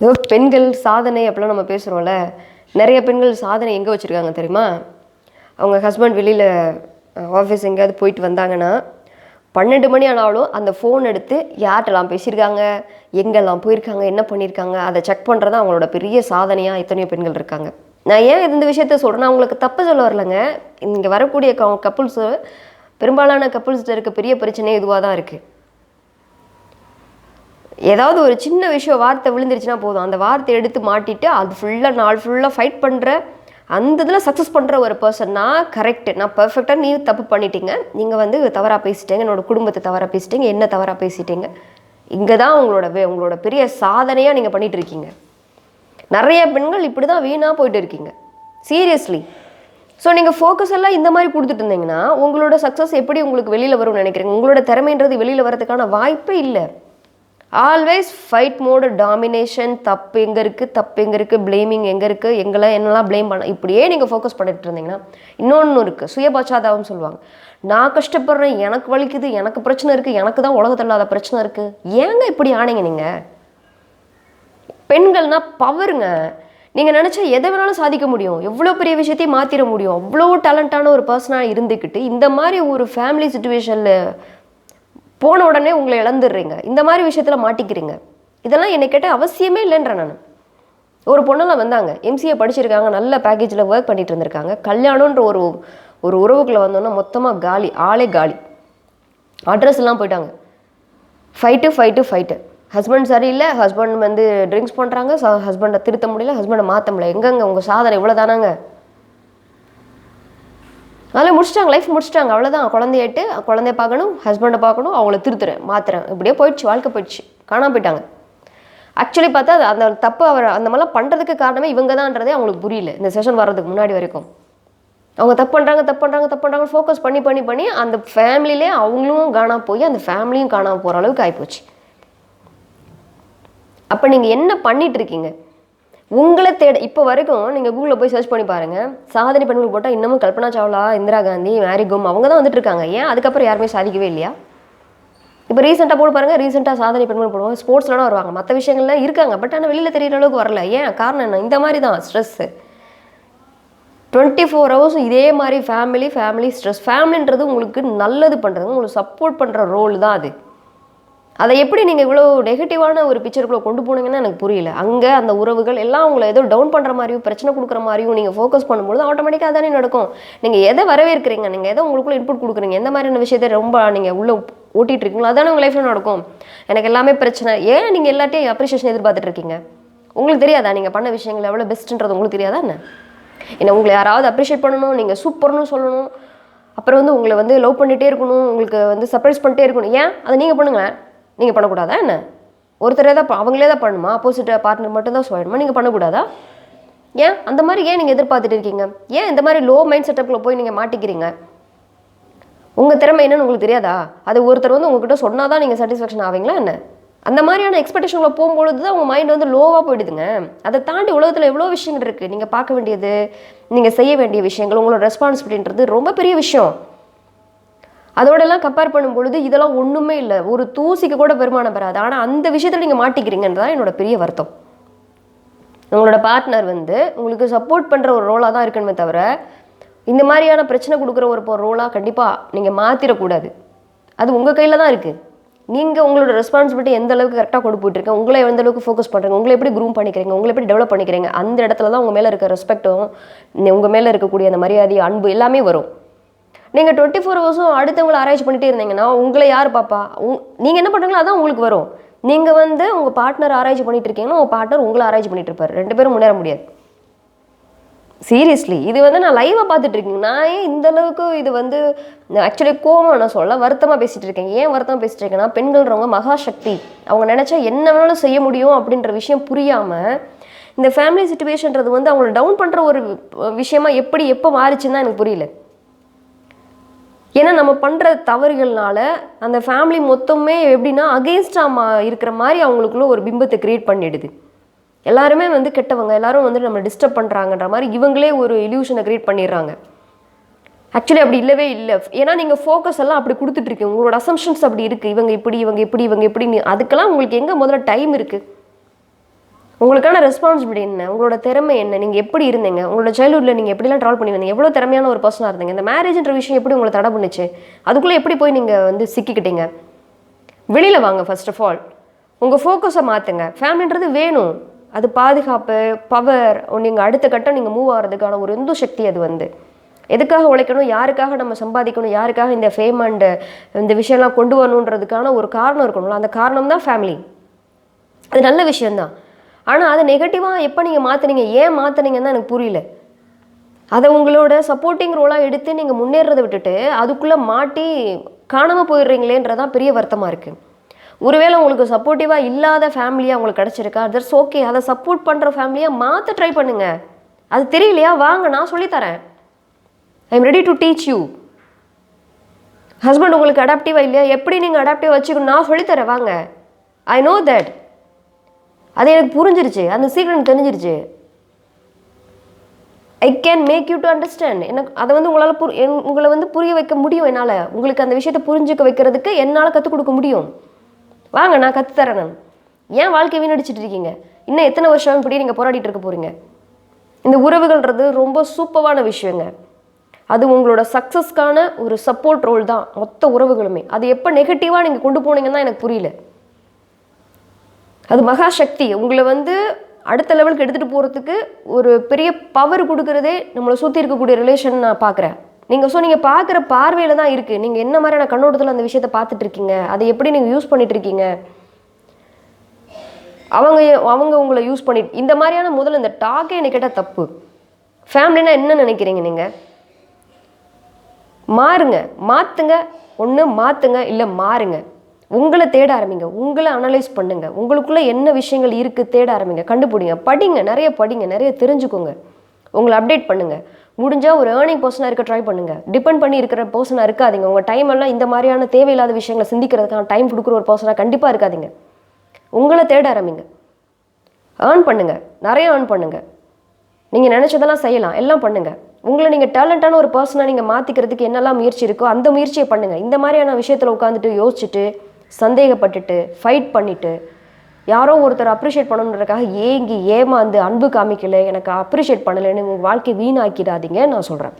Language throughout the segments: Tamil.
இதோ பெண்கள் சாதனை அப்படிலாம் நம்ம பேசுகிறோம்ல நிறைய பெண்கள் சாதனை எங்கே வச்சுருக்காங்க தெரியுமா? அவங்க ஹஸ்பண்ட் வெளியில் ஆஃபீஸ் எங்கேயாவது போயிட்டு வந்தாங்கன்னா பன்னெண்டு மணி ஆனாலும் அந்த ஃபோன் எடுத்து யார்கிட்டலாம் பேசியிருக்காங்க எங்கெல்லாம் போயிருக்காங்க என்ன பண்ணியிருக்காங்க அதை செக் பண்ணுறது அவங்களோட பெரிய சாதனையாக எத்தனையோ பெண்கள் இருக்காங்க. நான் ஏன் இந்த விஷயத்த சொல்கிறேன்னா உங்களுக்கு தப்பு சொல்ல வரலங்க. இங்கே வரக்கூடிய கப்புள்ஸு பெரும்பாலான கப்புள்ஸ்கிட்ட இருக்க பெரிய பிரச்சனையே இதுவாக தான் இருக்குது ஏதாவது ஒரு சின்ன விஷயம் வார்த்தை விழுந்துருச்சுன்னா போதும். அந்த வார்த்தை எடுத்து மாட்டிட்டு அது ஃபுல்லாக நாள் ஃபுல்லாக ஃபைட் பண்ணுற அந்த இதில் சக்ஸஸ் பண்ணுற ஒரு பர்சன் நான் கரெக்டு நான் பர்ஃபெக்டாக நீ தப்பு பண்ணிட்டீங்க. நீங்கள் வந்து தவறாக பேசிட்டீங்க. என்னோடய குடும்பத்தை தவறாக பேசிட்டீங்க. என்ன தவறாக பேசிட்டீங்க? இங்கே தான் உங்களோட வே உங்களோட பெரிய சாதனையாக நீங்கள் பண்ணிகிட்டு இருக்கீங்க. நிறைய பெண்கள் இப்படி தான் வீணாக போயிட்டு இருக்கீங்க. சீரியஸ்லி ஸோ நீங்கள் ஃபோக்கஸ் எல்லாம் இந்த மாதிரி கொடுத்துட்டு இருந்தீங்கன்னா உங்களோட சக்ஸஸ் எப்படி உங்களுக்கு வெளியில் வரும்னு நினைக்கிறீங்க? உங்களோட திறமைன்றது வெளியில் வரதுக்கான வாய்ப்பே இல்லை. ஆல்வேஸ் ஃபைட் மோடு டாமினேஷன் தப்பு எங்கே இருக்குது தப்பு எங்கே இருக்குது ப்ளேமிங் எங்கே இருக்குது எங்கெல்லாம் என்னெல்லாம் ப்ளேம் பண்ண இப்படியே நீங்கள் ஃபோக்கஸ் பண்ணிட்டு இருந்தீங்கன்னா இன்னொன்று இருக்குது சுயபச்சாதாபம் சொல்லுவாங்க. நான் கஷ்டப்படுறேன் எனக்கு வலிக்குது எனக்கு பிரச்சனை இருக்குது எனக்கு தான் உலகத்தில் இல்லாத பிரச்சனை இருக்குது ஏங்க இப்படி ஆனீங்க நீங்கள் பெண்கள்னா பவருங்க நீங்கள் நினச்சா எதை வேணாலும் சாதிக்க முடியும். எவ்வளோ பெரிய விஷயத்தையும் மாற்றிட முடியும். அவ்வளோ டேலண்ட்டான ஒரு பர்சனாக இருந்துக்கிட்டு இந்த மாதிரி ஒரு ஃபேமிலி சுச்சுவேஷனில் போன உடனே உங்களை இழந்துடுறீங்க. இந்த மாதிரி விஷயத்தில் மாட்டிக்கிறீங்க. இதெல்லாம் என்னை கேட்டால் அவசியமே இல்லைன்றேன் நான். ஒரு பொண்ணெல்லாம் வந்தாங்க. எம்சிஏ படிச்சிருக்காங்க. நல்ல பேக்கேஜில் ஒர்க் பண்ணிட்டு இருந்திருக்காங்க. கல்யாணன்ற ஒரு ஒரு உறவுக்குள்ளே வந்தோன்னா மொத்தமாக காலி ஆளே காலி. அட்ரஸ்லாம் போயிட்டாங்க. ஃபைட்டு ஃபைட்டு ஃபைட்டு ஹஸ்பண்ட் சரியில்லை ஹஸ்பண்ட் வந்து ட்ரிங்க்ஸ் பண்ணுறாங்க ஹஸ்பண்டை திருத்த முடியல ஹஸ்பண்டை மாற்ற முடியல. எங்கங்க உங்கள் சாதனை இவ்வளோ தானாங்க அதனால் முடிச்சிட்டாங்க லைஃப் முடிச்சிட்டாங்க. அவ்வளோதான் குழந்தையாட்டு குழந்தைய பார்க்கணும் ஹஸ்பண்டை பார்க்கணும் அவங்கள திருத்துறேன் மாத்துறேன். இப்படியே போயிடுச்சு வாழ்க்கை போயிடுச்சு. காணாம போயிட்டாங்க. ஆக்சுவலி பார்த்தா அது அந்த தப்பு அவர் அந்த மாதிரிலாம் பண்ணுறதுக்கு காரணமே இவங்க தான்றதே அவங்களுக்கு புரியல. இந்த செஷன் வர்றதுக்கு முன்னாடி வரைக்கும். அவங்க தப்பு பண்ணுறாங்க தப்பு பண்ணுறாங்க தப்பு பண்ணுறாங்க ஃபோக்கஸ் பண்ணி பண்ணி பண்ணி அந்த ஃபேமிலியிலே அவங்களும் காணாம போய் அந்த ஃபேமிலியும் காணாம போகிற அளவுக்கு ஆகிப்போச்சு அப்போ நீங்கள் என்ன பண்ணிகிட்ருக்கீங்க இருக்கீங்க? உங்களை தேட இப்போ வரைக்கும் நீங்கள் கூகுளில் போய் சர்ச் பண்ணி பாருங்கள் சாதனை பெண்கள் போட்டால் இன்னமும் கல்பனா சாவ்லா இந்திரா காந்தி மேரி கோம் அவங்க தான் வந்துட்டு இருக்காங்க. ஏன்? அதுக்கப்புறம் யாருமே சாதிக்கவே இல்லையா? இப்போ ரீசெண்டாக போட்டு பாருங்கள் ரீசெண்டாக சாதனை பெண்கள் போடுவாங்க ஸ்போர்ட்ஸ்லாம் வருவாங்க. மற்ற விஷயங்கள்லாம் இருக்காங்க பட் ஆனால் வெளியில் தெரியிற அளவுக்கு வரல. ஏன்? காரணம் என்ன? இந்த மாதிரி தான் ஸ்ட்ரெஸ்ஸு டுவெண்ட்டி ஃபோர் ஹவர்ஸும் இதே மாதிரி ஃபேமிலி ஃபேமிலி ஸ்ட்ரெஸ் ஃபேமிலின்றது உங்களுக்கு நல்லது பண்ணுறது உங்களுக்கு சப்போர்ட் பண்ணுற ரோல் தான் அது. அதை எப்படி நீங்கள் இவ்வளோ நெகட்டிவான ஒரு பிக்சருக்குள்ளே கொண்டு போனீங்கன்னு எனக்கு புரியல. அங்கே அந்த உறவுகள் எல்லாம் உங்களை ஏதோ டவுன் பண்ணுற மாதிரியும் பிரச்சனை கொடுக்குற மாதிரியும் நீங்கள் ஃபோக்கஸ் பண்ணும்போது ஆட்டோமேட்டிக்காக தானே நடக்கும். நீங்கள் எதை வரவேற்கிறீங்க? நீங்கள் எதை உங்களுக்குள்ள இன்புட் கொடுக்குறீங்க? எந்த மாதிரியான விஷயத்தை ரொம்ப நீங்கள் உள்ளே ஓட்டிகிட்டு இருக்கீங்களோ அதானே உங்கள் லைஃப்பில் நடக்கும். எனக்கு எல்லாமே பிரச்சனை. ஏன் நீங்கள் எல்லாத்தையும் அப்ரிஷியேஷன் எதிர்பார்த்துட்டு இருக்கீங்க? உங்களுக்கு தெரியாதா? நீங்கள் பண்ண விஷயங்கள் எவ்வளோ பெஸ்ட்டுன்றது உங்களுக்கு தெரியாதா என்ன? என்ன உங்களை யாராவது அப்ரிஷியேட் பண்ணணும் நீங்கள் சூப்பர்னு சொல்லணும். அப்புறம் வந்து உங்களை வந்து லவ் பண்ணிகிட்டே இருக்கணும் உங்களுக்கு வந்து சர்ப்ரைஸ் பண்ணிட்டே இருக்கணும். ஏன்? அதை நீங்கள் பண்ணுங்களேன். நீங்கள் பண்ணக்கூடாதா என்ன? ஒருத்தரே தான் அவங்களே தான் பண்ணுமா? ஆப்போசிட் பார்ட்னர் மட்டும் தான் சொல்லணுமா நீங்கள் பண்ணக்கூடாதா? ஏன்? அந்த மாதிரி ஏன் நீங்கள் எதிர்பார்த்துட்டு இருக்கீங்க? ஏன் இந்த மாதிரி லோ மைண்ட் செட்டப்பில் போய் நீங்கள் மாட்டிக்கிறீங்க? உங்கள் திறமை என்னன்னு உங்களுக்கு தெரியாதா? அது ஒருத்தர் வந்து உங்ககிட்ட சொன்னால் தான் நீங்கள் சாட்டிஸ்ஃபேக்ஷன் ஆவீங்களா என்ன? அந்த மாதிரியான எக்ஸ்பெக்டேஷனில் போகும்பொழுது தான் உங்கள் மைண்ட் வந்து லோவாக போயிடுதுங்க. அதை தாண்டி உலகத்தில் எவ்வளோ விஷயங்கள் இருக்குது நீங்கள் பார்க்க வேண்டியது நீங்கள் செய்ய வேண்டிய விஷயங்கள் உங்களோட ரெஸ்பான்சிபிலிட்டின்றது ரொம்ப பெரிய விஷயம். அதோடலாம் கம்பேர் பண்ணும் பொழுது இதெல்லாம் ஒன்றுமே இல்லை. ஒரு தூசிக்கு கூட பெருமானம் பெறாது ஆனால் அந்த விஷயத்தில் நீங்கள் மாட்டிக்கிறீங்கன்றதான் என்னோட பெரிய வருத்தம். உங்களோட பார்ட்னர் வந்து உங்களுக்கு சப்போர்ட் பண்ணுற ஒரு ரோலாக தான் இருக்கணுமே தவிர இந்த மாதிரியான பிரச்சனை கொடுக்குற ஒரு ரோலாக கண்டிப்பாக நீங்கள் மாற்றிடக்கூடாது அது உங்கள் கையில் தான் இருக்குது நீங்கள் உங்களோட ரெஸ்பான்சிபிலிட்டி எந்த அளவுக்கு கரெக்டாக கொண்டு போயிட்டுருக்கீங்க உங்களை எந்த அளவுக்கு ஃபோக்கஸ் பண்ணுறீங்க உங்களை எப்படி க்ரூம் பண்ணிக்கிறீங்க உங்களை எப்படி டெவலப் பண்ணிக்கிறீங்க அந்த இடத்துல தான் உங்கள் மேலே இருக்க ரெஸ்பெக்ட்டும் உங்கள் மேலே இருக்கக்கூடிய அந்த மரியாதை அன்பு எல்லாமே வரும். நீங்கள் டுவெண்ட்டி ஃபோர் ஹவர்ஸும் அடுத்தவங்களை ஆராய்ச்சி பண்ணிட்டே இருந்தீங்கன்னா உங்களை யார் பாப்பா உங் நீங்கள் என்ன பண்ணுறீங்களோ அதான் உங்களுக்கு வரும். நீங்கள் வந்து உங்கள் பார்ட்னர் ஆராய்ச்சி பண்ணிட்டு இருக்கீங்கன்னா உங்கள் பார்ட்னர் உங்களை ஆராய்ச்சி பண்ணிட்டு இருப்பார். ரெண்டு பேரும் முன்னேற முடியாது. சீரியஸ்லி இது வந்து நான் லைவாக பார்த்துட்டு இருக்கேன். நான் ஏன் இந்த அளவுக்கு இது வந்து ஆக்சுவலி கோவம் நான் சொல்ல வருத்தமாக பேசிகிட்டு இருக்கேன். ஏன் வருத்தமாக பேசிகிட்டு இருக்கேன்னா பெண்கள்ன்றவங்க மகாசக்தி. அவங்க நினச்சா என்ன வேணாலும் செய்ய முடியும் அப்படின்ற விஷயம் புரியாமல் இந்த ஃபேமிலி சுச்சுவேஷன்றது வந்து அவங்கள டவுன் பண்ணுற ஒரு விஷயமா எப்படி எப்போ மாறிச்சுன்னு தான் எனக்கு புரியல. ஏன்னா நம்ம பண்ணுற தவறுகள்னால அந்த ஃபேமிலி மொத்தமே எப்படின்னா அகெயின்ஸ்டாக இருக்கிற மாதிரி அவங்களுக்குள்ள ஒரு பிம்பத்தை க்ரியேட் பண்ணிடுது. எல்லாருமே வந்து கெட்டவங்க எல்லாரும் வந்து நம்ம டிஸ்டர்ப் பண்ணுறாங்கன்ற மாதிரி இவங்களே ஒரு இல்யூஷனை க்ரியேட் பண்ணிடுறாங்க. ஆக்சுவலி அப்படி இல்லவே இல்லை. ஏன்னா நீங்கள் ஃபோக்கஸ் எல்லாம் அப்படி கொடுத்துட்ருக்கீங்க உங்களோட அசம்ஷன்ஸ் அப்படி இருக்குது இவங்க இப்படி இவங்க இப்படி இவங்க இப்படின்னு. அதுக்கெல்லாம் உங்களுக்கு எங்கே முதல்ல டைம் இருக்குது உங்களுக்கான ரெஸ்பான்சிபிலிட்டி என்ன? உங்களோட திறமை என்ன? நீங்கள் எப்படி இருந்தீங்க? உங்களோட சைல்ட்ஹுட்டில் நீங்கள் எப்படிலாம் ட்ராவல் பண்ணி வந்தீங்க எவ்வளோ திறமையான ஒரு பர்சனாக இருந்தீங்க? இந்த மேரேஜ்ன்ற விஷயம் எப்படி உங்களை தடை பண்ணுச்சு? அதுக்குள்ளே எப்படி போய் நீங்கள் வந்து சிக்கிக்கிட்டீங்க? வெளியில் வாங்க ஃபர்ஸ்ட் ஆஃப் ஆல் உங்கள் ஃபோக்கஸை மாற்றுங்க ஃபேமிலின்றது வேணும். அது பாதுகாப்பு பவர் நீங்கள் அடுத்த கட்டம் நீங்கள் மூவ் ஆகிறதுக்கான ஒரு இந்து சக்தி அது வந்து? எதுக்காக உழைக்கணும்? யாருக்காக நம்ம சம்பாதிக்கணும்? யாருக்காக இந்த ஃபேம் அண்டு இந்த விஷயம்லாம் கொண்டு வரணுன்றதுக்கான ஒரு காரணம் இருக்கணும்ல? அந்த காரணம் தான் ஃபேமிலி அது நல்ல விஷயம்தான். ஆனால் அதை நெகட்டிவாக எப்போ நீங்கள் மாற்றுனீங்க ஏன் மாற்றுனீங்கன்னு எனக்கு புரியல. அதை உங்களோட சப்போர்ட்டிங் ரோலாக எடுத்து நீங்கள் முன்னேறதை விட்டுட்டு அதுக்குள்ளே மாட்டி காணாமல் போயிடுறீங்களேன்றதான் பெரிய வருத்தமாக இருக்குது ஒருவேளை உங்களுக்கு சப்போர்ட்டிவாக இல்லாத ஃபேமிலியாக உங்களுக்கு கிடச்சிருக்கா? தட்ஸ் ஓகே அதை சப்போர்ட் பண்ணுற ஃபேமிலியாக மாற்ற ட்ரை பண்ணுங்கள் அது தெரியலையா? வாங்க நான் சொல்லித்தரேன் I am ready to teach you husband உங்களுக்கு அடாப்டிவாக இல்லையா? எப்படி நீங்கள் அடாப்டிவ் வச்சுக்கணும்? நான் சொல்லித்தரேன் வாங்க. ஐ நோ தட் அது எனக்கு புரிஞ்சிருச்சு. அந்த சீக்கிரம் எனக்கு தெரிஞ்சிருச்சு. I can make you to understand எனக்கு அதை வந்து உங்களால் புரி என்- உங்களை வந்து புரிய வைக்க முடியும் என்னால். உங்களுக்கு அந்த விஷயத்தை புரிஞ்சுக்க வைக்கிறதுக்கு என்னால் கற்றுக் கொடுக்க முடியும். வாங்க நான் கற்றுத்தரேன் நான். ஏன் வாழ்க்கை வீணடிச்சிட்டு இருக்கீங்க? இன்னும் எத்தனை வருஷம் இப்படி நீங்கள் போராடிட்டு இருக்க போகிறீங்க இந்த உறவுகள்ன்றது ரொம்ப சூப்பரான விஷயங்க. அது உங்களோட சக்ஸஸ்க்கான ஒரு சப்போர்ட் ரோல் தான். மொத்த உறவுகளுமே. அது எப்போ நெகட்டிவாக நீங்கள் கொண்டு போனீங்கன்னு தான் எனக்கு புரியல. அது மகா சக்தி உங்களை வந்து அடுத்த லெவலுக்கு எடுத்துகிட்டு போகிறதுக்கு ஒரு பெரிய பவர் கொடுக்குறதே நம்மளை சுற்றி இருக்கக்கூடிய ரிலேஷன் நான் பார்க்குறேன் நீங்கள் ஸோ நீங்கள் பார்க்குற பார்வையில் தான் இருக்குது நீங்கள் என்ன மாதிரியான கண்ணோட்டத்தில் அந்த விஷயத்தை பார்த்துட்ருக்கீங்க அதை எப்படி நீங்கள் யூஸ் பண்ணிகிட்ருக்கீங்க இருக்கீங்க? அவங்க அவங்க உங்களை யூஸ் பண்ணி இந்த மாதிரியான முதல்ல இந்த டாக்கே என்னை கேட்டால் தப்பு. ஃபேமிலினா என்ன நினைக்கிறீங்க நீங்கள் மாறுங்க. மாற்றுங்க ஒன்று மாற்றுங்க இல்லை மாறுங்க. உங்களை தேட ஆரம்பிங்க. உங்களை அனலைஸ் பண்ணுங்க. உங்களுக்குள்ள என்ன விஷயங்கள் இருக்குது தேட ஆரம்பிங்க. கண்டுபிடிங்க. படிங்க. நிறைய படிங்க. நிறைய தெரிஞ்சுக்கோங்க. உங்களை அப்டேட் பண்ணுங்க. முடிஞ்சால் ஒரு ஏர்னிங் பர்சனாக இருக்க ட்ரை பண்ணுங்க. டிபெண்ட் பண்ணி இருக்கிற பர்சனாக இருக்காதீங்க. உங்கள் டைம் எல்லாம் இந்த மாதிரியான தேவையில்லாத விஷயங்களை சிந்திக்கிறதுக்கான டைம் கொடுக்குற ஒரு பர்சனாக கண்டிப்பாக இருக்காதீங்க. உங்களை தேட ஆரம்பிங்க. ஏர்ன் பண்ணுங்க. நிறைய ஏர்ன் பண்ணுங்க. நீங்கள் நினச்சதெல்லாம் செய்யலாம். எல்லாம் பண்ணுங்க. உங்களை நீங்கள் டேலண்டான ஒரு பர்சனாக நீங்கள் மாற்றிக்கிறதுக்கு என்னெல்லாம் முயற்சி இருக்கோ அந்த முயற்சியை பண்ணுங்கள் இந்த மாதிரியான விஷயத்தில் உட்காந்துட்டு யோசிச்சுட்டு சந்தேகப்பட்டுட்டு ஃபைட் பண்ணிட்டு யாரோ ஒருத்தர் அப்ரிஷியேட் பண்ணணுன்றதுக்காக ஏங்கி ஏமாந்து அன்பு காமிக்கல எனக்கு அப்ரிஷியேட் பண்ணலைன்னு உங்கள் வாழ்க்கை வீணாக்கிடாதீங்க நான் சொல்கிறேன்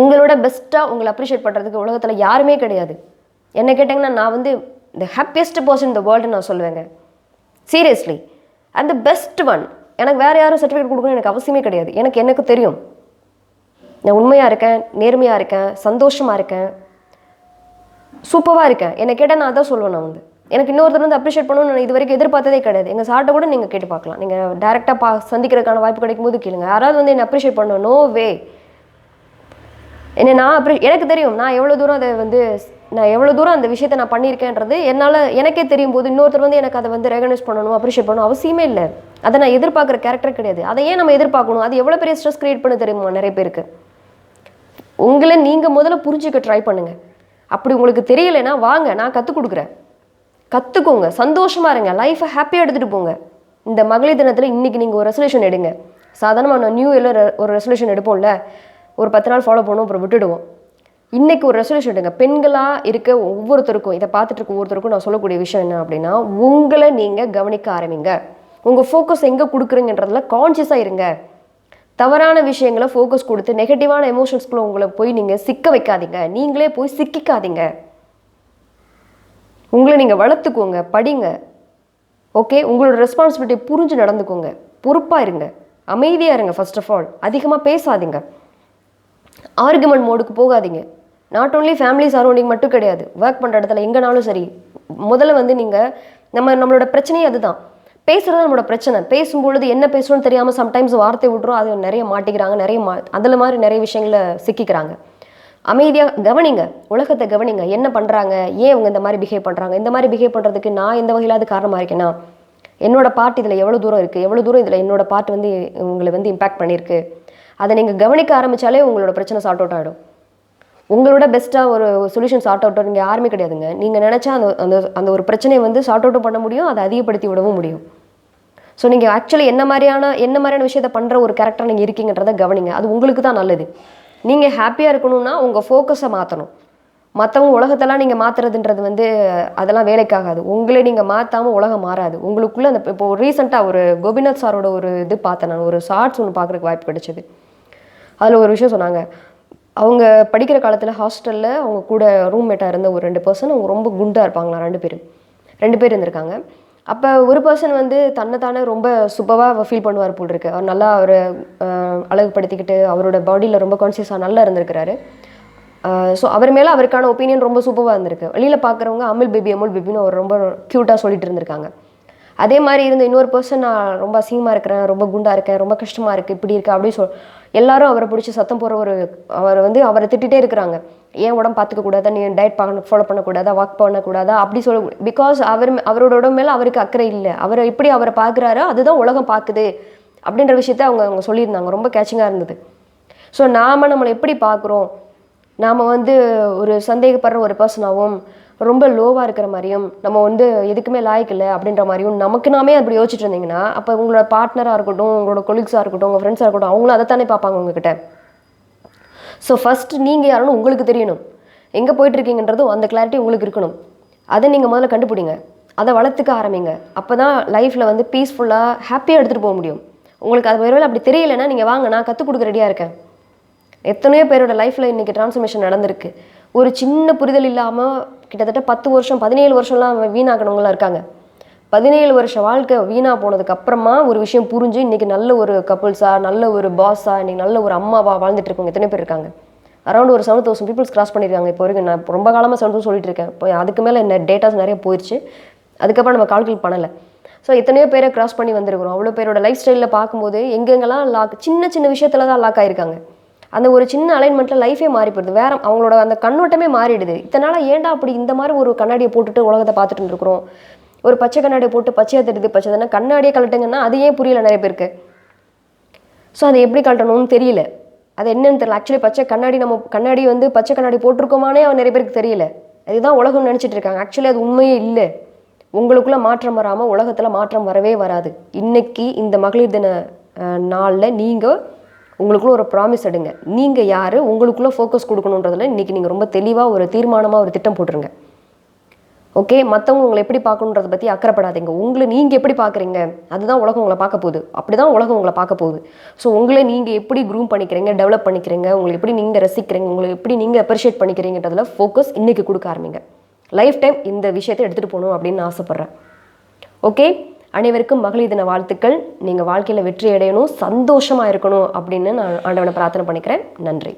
உங்களோட பெஸ்ட்டாக உங்களை அப்ரிஷியேட் பண்ணுறதுக்கு உலகத்தில் யாருமே கிடையாது. என்ன கேட்டிங்கன்னா நான் வந்து த ஹாப்பியஸ்ட் பர்சன் இந்த வேர்ல்டு நான் சொல்லுவேங்க. Seriously and the best one எனக்கு வேறு யாரும் சர்டிஃபிகேட் கொடுக்கணும் எனக்கு அவசியமே கிடையாது. எனக்கு எனக்கு தெரியும். நான் உண்மையாக இருக்கேன் நேர்மையாக இருக்கேன் சந்தோஷமாக இருக்கேன். சூப்பராக இருக்கேன் என்னை கேட்டால் நான் அதான் சொல்லுவேன் நான் வந்து. எனக்கு இன்னொருத்தர் வந்து அப்ரிஷியேட் பண்ணணும்னு நான் இது வரைக்கும் எதிர்பார்த்ததே கிடையாது. எங்கள் சார்ட்டை கூட நீங்கள் கேட்டு பார்க்கலாம். நீங்கள் டேரெக்டாக பா சந்திக்கிறதுக்கான வாய்ப்பு கிடைக்கும் போது கேளுங்க. யாராவது வந்து என்னை அப்ரிஷியேட் பண்ணணும். நோ வே என்ன நான் அப்ரி எனக்கு தெரியும். நான் எவ்வளோ தூரம் அதை வந்து நான் எவ்வளோ தூரம் அந்த விஷயத்தை நான் பண்ணியிருக்கேன்றது என்னால் எனக்கே தெரியும் போது இன்னொருத்தர் வந்து எனக்கு அதை வந்து ரெகனைஸ் பண்ணணும் அப்ரிஷியேட் பண்ணணும் அவசியமே இல்லை. அதை நான் எதிர்பார்க்குற கேரக்டர் கிடையாது. அதை ஏன் நம்ம எதிர்பார்க்கணும்? அது எவ்வளோ பெரிய ஸ்ட்ரெஸ் க்ரியேட் பண்ண தெரியுமா? நிறைய பேருக்கு. உங்களை நீங்கள் முதல்ல புரிஞ்சுக்க ட்ரை பண்ணுங்கள் அப்படி உங்களுக்கு தெரியலைன்னா வாங்க நான் கற்றுக் கொடுக்குறேன். கற்றுக்கோங்க சந்தோஷமாக இருங்க லைஃப்பை ஹாப்பியாக எடுத்துகிட்டு போங்க. இந்த மகளிர் தினத்தில் இன்றைக்கி நீங்கள் ஒரு ரெசல்யூஷன் எடுங்க. சாதாரணமாக நான் நியூ இயரில் ஒரு ரெசல்யூஷன் எடுப்போம்ல ஒரு பத்து நாள் ஃபாலோ பண்ணுவோம் அப்புறம் விட்டுடுவோம். இன்றைக்கி ஒரு ரெசல்யூஷன் எடுங்க. பெண்களாக இருக்க ஒவ்வொருத்தருக்கும் இதை பார்த்துட்டு இருக்க ஒவ்வொருத்தருக்கும் நான் சொல்லக்கூடிய விஷயம் என்ன அப்படின்னா உங்களை நீங்கள் கவனிக்க ஆரம்பிங்க. உங்கள் ஃபோக்கஸ் எங்கே கொடுக்குறீங்கன்றதுல கான்சியஸாக இருங்க. தவறான விஷயங்களை ஃபோக்கஸ் கொடுத்து நெகட்டிவான எமோஷன்ஸ்குள்ளே உங்களை போய் நீங்கள் சிக்க வைக்காதீங்க. நீங்களே போய் சிக்கிக்காதீங்க. உங்களை நீங்கள் வளர்த்துக்கோங்க படிங்க. ஓகே உங்களோட ரெஸ்பான்சிபிலிட்டி புரிஞ்சு நடந்துக்கோங்க. பொறுப்பாக இருங்க. அமைதியாக இருங்க ஃபர்ஸ்ட் ஆஃப் ஆல் அதிகமாக பேசாதீங்க. ஆர்குமெண்ட் மோடுக்கு போகாதீங்க. நாட் ஓன்லி ஃபேமிலி சரௌண்டிங் மட்டும் கிடையாது. ஒர்க் பண்ணுற இடத்துல எங்கேனாலும் சரி. முதல்ல வந்து நீங்கள் நம்ம நம்மளோட பிரச்சனையே அதுதான். பேசுறது நம்மளோட பிரச்சனை. பேசும்பொழுது என்ன பேசணும்னு தெரியாமல் சம்டைம்ஸ் வார்த்தை விட்றோம் அது நிறைய மாட்டிக்கிறாங்க நிறைய மா அதில் மாதிரி நிறைய விஷயங்கள சிக்கிக்கிறாங்க. அமைதியாக கவனிங்க. உலகத்தை கவனிங்க. என்ன பண்ணுறாங்க ஏன் அவங்க இந்த மாதிரி பிஹேவ் பண்ணுறாங்க இந்த மாதிரி பிஹேவ் பண்ணுறதுக்கு நான் எந்த வகையிலாவது காரணமாக இருக்கேனா? என்னோட பார்ட் இதில் எவ்வளோ தூரம் இருக்குது எவ்வளோ தூரம் இதில் என்னோட பார்ட் வந்து உங்களை வந்து இம்பாக்ட் பண்ணியிருக்கு? அதை நீங்கள் கவனிக்க ஆரம்பித்தாலே உங்களோட பிரச்சனை சார்ட் அவுட் ஆகிடும் உங்களோட பெஸ்ட்டாக ஒரு சொல்யூஷன் சார்ட் அவுட்டோ நீங்கள் யாருமே கிடையாதுங்க. நீங்கள் நினச்சா அந்த அந்த அந்த ஒரு பிரச்சனையை வந்து சார்ட் அவுட்டும் பண்ண முடியும் அதை அதிகப்படுத்தி விடவும் முடியும். ஸோ நீங்கள் ஆக்சுவலி என்ன மாதிரியான என்ன மாதிரியான விஷயத்த பண்ணுற ஒரு கேரக்டர் நீங்கள் இருக்கீங்கன்றதை கவனிங்க. அது உங்களுக்கு தான் நல்லது. நீங்கள் ஹாப்பியாக இருக்கணும்னா உங்கள் ஃபோக்கஸை மாற்றணும் மற்றவங்க உலகத்தெல்லாம் நீங்கள் மாற்றுறதுன்றது வந்து அதெல்லாம் வேலைக்காகாது. உங்களை நீங்கள் மாற்றாமல் உலகம் மாறாது. உங்களுக்குள்ளே அந்த இப்போ ரீசெண்டாக ஒரு கோபிநாத் சாரோட ஒரு இது பார்த்தேன் நான். ஒரு ஷார்ட்ஸ் ஒன்று பார்க்குறதுக்கு வாய்ப்பு கிடைச்சது. அதில் ஒரு விஷயம் சொன்னாங்க. அவங்க படிக்கிற காலத்தில் ஹாஸ்டலில் அவங்க கூட ரூம்மேட்டாக இருந்த ஒரு ரெண்டு பர்சன் அவங்க ரொம்ப குண்டாக இருப்பாங்களாம் ரெண்டு பேரும் ரெண்டு பேர் இருந்திருக்காங்க. அப்போ ஒரு பர்சன் வந்து தன்னைத்தானே ரொம்ப சூப்பராக ஃபீல் பண்ணுவார் போல் இருக்கு. அவர் நல்லா அவர் அழகுபடுத்திக்கிட்டு அவரோட பாடியில் ரொம்ப கான்சியஸாக நல்லா இருந்திருக்கிறாரு. ஸோ அவர் மேலே அவருக்கான ஒப்பீனியன் ரொம்ப சூப்பராக இருந்திருக்கு. வெளியில் பார்க்குறவங்க அமுல் பேபி அமுல் பேபின்னு அவர் ரொம்ப க்யூட்டாக சொல்லிட்டு இருந்திருக்காங்க. அதே மாதிரி இருந்த இன்னொரு பர்சன் நான் ரொம்ப அசிங்கமாக இருக்கிறேன் ரொம்ப குண்டாக இருக்கேன் ரொம்ப கஷ்டமாக இருக்குது இப்படி இருக்கு அப்படின்னு சொல் எல்லாரும் அவரை பிடிச்சி சத்தம் போடுற ஒரு அவர் வந்து அவரை திட்டிகிட்டே இருக்கிறாங்க. ஏன் உடம்பு பார்த்துக்க கூடாதா நீ டயட் பார்க்க ஃபாலோ பண்ணக்கூடாதா? ஒர்க் பண்ணக்கூடாதா? அப்படி சொல்ல பிகாஸ் அவர் அவரோட உடம்பு மேலே அவருக்கு அக்கறை இல்லை. அவரை எப்படி அவரை பார்க்குறாரோ அதுதான் உலகம் பார்க்குது அப்படின்ற விஷயத்த அவங்க அவங்க சொல்லியிருந்தாங்க. ரொம்ப கேச்சிங்காக இருந்தது. ஸோ நாம் நம்மளை எப்படி பார்க்குறோம்? நாம் வந்து ஒரு சந்தேகப்படுற ஒரு பர்சனாகவும் ரொம்ப லோவாக இருக்கிற மாதிரியும் நம்ம வந்து எதுக்குமே லாய்க்கு இல்லை அப்படின்ற மாதிரியும் நமக்கு நாமே அப்படி யோசிச்சுட்டு இருந்தீங்கன்னா அப்போ உங்களோட பார்ட்னராக இருக்கட்டும் உங்களோட கொலீக்ஸாக இருக்கட்டும் உங்கள் ஃப்ரெண்ட்ஸாக இருக்கட்டும் அவங்களும் அதை தானே பார்ப்பாங்க உங்ககிட்ட? ஸோ ஃபஸ்ட்டு நீங்கள் யாருன்னு உங்களுக்கு தெரியணும். எங்கே போயிட்டுருக்கீங்கன்றதும் அந்த கிளாரிட்டி உங்களுக்கு இருக்கணும். அதை நீங்கள் முதல்ல கண்டுபிடிங்க. அதை வளர்த்துக்க ஆரம்பிங்க. அப்போ தான் லைஃப்பில் வந்து பீஸ்ஃபுல்லாக ஹாப்பியாக எடுத்துகிட்டு போக முடியும். உங்களுக்கு அது ஒருவேளை அப்படி தெரியலைன்னா நீங்கள் வாங்க நான் கற்றுக் கொடுக்க ரெடியாக இருக்கேன். எத்தனையோ பேரோட லைஃப்பில் இன்றைக்கி ட்ரான்ஸ்ஃபர்மேஷன் நடந்திருக்கு. ஒரு சின்ன புரிதல் இல்லாமல் கிட்டத்தட்ட பத்து வருஷம் பதினேழு வருஷம்லாம் வீணாக்கணவங்களாம் இருக்காங்க. பதினேழு வருஷ வாழ்க்கை வீணாக போனதுக்கு அப்புறமா ஒரு விஷயம் புரிஞ்சு இன்றைக்கி நல்ல ஒரு கப்புள்ஸாக நல்ல ஒரு பாஸாக இன்றைக்கி நல்ல ஒரு அம்மாவா வாழ்ந்துட்டு இருக்கவங்க எத்தனை பேர் இருக்காங்க? அரௌண்ட் ஒரு செவன் தௌசண்ட் பீப்புள்ஸ் கிராஸ் பண்ணியிருக்காங்க இப்போ வரைக்கும். நான் ரொம்ப காலமாக செவன் சொல்லிட்டு இருக்கேன். இப்போ அதுக்கு மேலே என்ன டேட்டாஸ் நிறைய போயிடுச்சு அதுக்கப்புறம் நம்ம கால்குலேட் பண்ணலை. ஸோ எத்தனையோ பேரை கிராஸ் பண்ணி வந்திருக்கிறோம். அவ்வளோ பேரோட லைஃப் ஸ்டைலில் பார்க்கும்போது எங்கெங்கெல்லாம் லாக் சின்ன சின்ன விஷயத்தில் தான் லாக் ஆகிருக்காங்க அந்த ஒரு சின்ன அலைன்மெண்ட்டில் லைஃபே மாறி போயிடுது வேற அவங்களோட அந்த கண்ணோட்டமே மாறிடுது. இத்தனை நாளாக ஏன்டா அப்படி இந்த மாதிரி ஒரு கண்ணாடியை போட்டுட்டு உலகத்தை பார்த்துட்டு இருக்கிறோம் ஒரு பச்சை கண்ணாடியை போட்டு பச்சையாக தெரியுது பச்சை தானே? கண்ணாடியை கழட்டுங்கன்னா அது ஏன் புரியல நிறைய பேருக்கு? ஸோ அதை எப்படி கழட்டணும்னு தெரியல. அது என்னன்னு தெரியல. ஆக்சுவலி பச்சை கண்ணாடி நம்ம கண்ணாடி வந்து பச்சை கண்ணாடி போட்டிருக்கோமானே அவன் நிறைய பேருக்கு தெரியல. அதுதான் உலகம் நினச்சிட்டு இருக்காங்க. ஆக்சுவலி அது உண்மையே இல்லை. உங்களுக்குள்ளே மாற்றம் வராமல் உலகத்தில் மாற்றம் வரவே வராது. இன்னைக்கு இந்த மகளிர் தின நாளில் நீங்கள் உங்களுக்குள்ள ஒரு ப்ராமிஸ் எடுங்க. நீங்கள் யார்? உங்களுக்குள்ளே ஃபோக்கஸ் கொடுக்கணுன்றதுல இன்றைக்கி நீங்கள் ரொம்ப தெளிவாக ஒரு தீர்மானமாக ஒரு திட்டம் போட்டுருங்க. ஓகே மற்றவங்க உங்களை எப்படி பார்க்கணுன்றத பற்றி அக்கறைப்படாதீங்க. உங்களை நீங்கள் எப்படி பார்க்குறீங்க? அதுதான் உலகம் உங்களை பார்க்க போகுது. அப்படி தான் உலகம் உங்களை பார்க்க போகுது. ஸோ உங்களை நீங்கள் எப்படி க்ரூம் பண்ணிக்கிறீங்க டெவலப் பண்ணிக்கிறீங்க உங்களை எப்படி நீங்கள் ரசிக்கிறீங்க உங்களை எப்படி நீங்கள் அப்ரிஷியேட் பண்ணிக்கிறீங்கன்றதுல ஃபோக்கஸ் இன்றைக்கி கொடுக்க ஆரம்பிங்க. லைஃப் டைம் இந்த விஷயத்தை எடுத்துகிட்டு போகணும் அப்படின்னு ஆசைப்பட்றேன். ஓகே அனைவருக்கும் மகளிர் தின வாழ்த்துக்கள். நீங்கள் வாழ்க்கையில் வெற்றி அடையணும் சந்தோஷமாக இருக்கணும் அப்படின்னு நான் ஆண்டவனை பிரார்த்தனை பண்ணிக்கிறேன். நன்றி.